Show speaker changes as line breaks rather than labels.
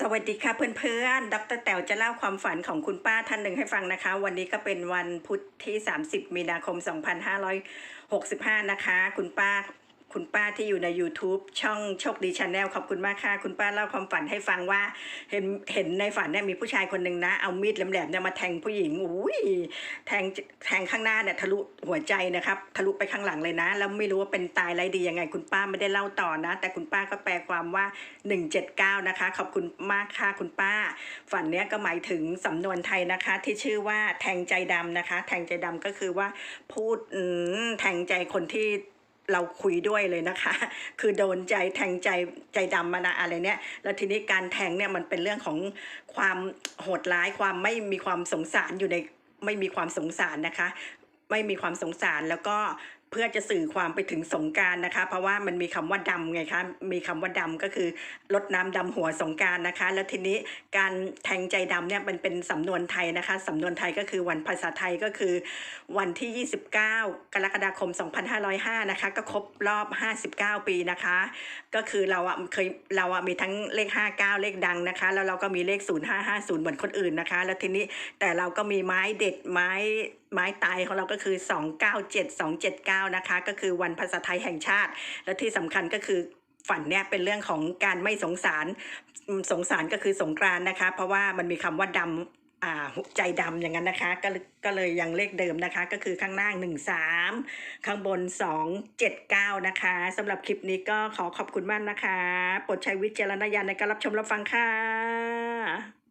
สวัสดีค่ะเพื่อนๆ ดรแต๋วจะเล่าความฝันของคุณป้าท่านหนึ่งให้ฟังนะคะ วันนี้ก็เป็นวันพุธที่ 30 มีนาคม 2565 นะคะ คุณป้า คุณป้าที่อยู่ใน YouTube ช่องโชคดีชาแนลขอบคุณมากค่ะ คุณป้าเล่าความฝันให้ฟังว่า เห็นเห็นในฝันเนี่ยมีผู้ชายคนหนึ่งนะ เอามีดแหลมๆเนี่ยมาแทงผู้หญิงอุ้ยแทงแทงข้างหน้าเนี่ยทะลุหัวใจนะครับทะลุไปข้างหลังเลยนะแล้วไม่รู้ว่าเป็นตายไรดียังไง คุณป้าไม่ได้เล่าต่อนะ แต่คุณป้าก็แปลความว่า 179 นะคะ ขอบคุณมากค่ะคุณป้า ฝันเนี้ยก็หมายถึงสำนวนไทยนะคะ ที่ชื่อว่าแทงใจดำนะคะ แทงใจดำก็คือว่าพูดแทงใจคนที่ เราคุยด้วยเลยนะคะ คือโดนใจแทงใจใจดำมานะอะไรเนี่ย แล้วทีนี้การแทงเนี่ยมันเป็นเรื่องของความโหดร้ายความไม่มีความสงสารอยู่ในไม่มีความสงสารนะคะ ไม่มีความสงสารแล้วก็เพื่อจะสื่อความไปถึงสงการนะคะ เพราะว่ามันมีคำว่าดำไงคะมีคำว่าดำก็คือลดน้ำดำหัวสงการนะคะ แล้วทีนี้การแทงใจดำเนี่ยมันเป็นสำนวนไทยนะคะสำนวนไทยก็คือวันภาษาไทยก็คือ วันที่ 29 กรกฎาคม 2505 นะคะ ก็ครบรอบ 59 ปีนะคะ ก็คือเราอะเคยเราอะมีทั้งเลข 59 เลขดังนะคะ แล้วเราก็มีเลข 0550 เหมือนคนอื่นนะคะ แล้วทีนี้แต่เราก็มีไม้เด็ดไม้ไม้ตายของเราก็คือ 297 279นะคะ ก็คือวันภาษาไทยแห่งชาติ และที่สำคัญก็คือฝันเนี่ยเป็นเรื่องของการไม่สงสาร สงสารก็คือสงกรานนะคะ เพราะว่ามันมีคำว่าดำาใจดำอย่างนั้นนะคะก็เลยก็เลยยังเลขเดิมนะคะ ก็คือข้างล่าง 1 3 ข้างบน 2 7 9 นะคะสำหรับคลิปนี้ก็ขอขอบคุณมากนะคะโปรดใช้วิจารณญาณในการรับชมรับฟังค่ะ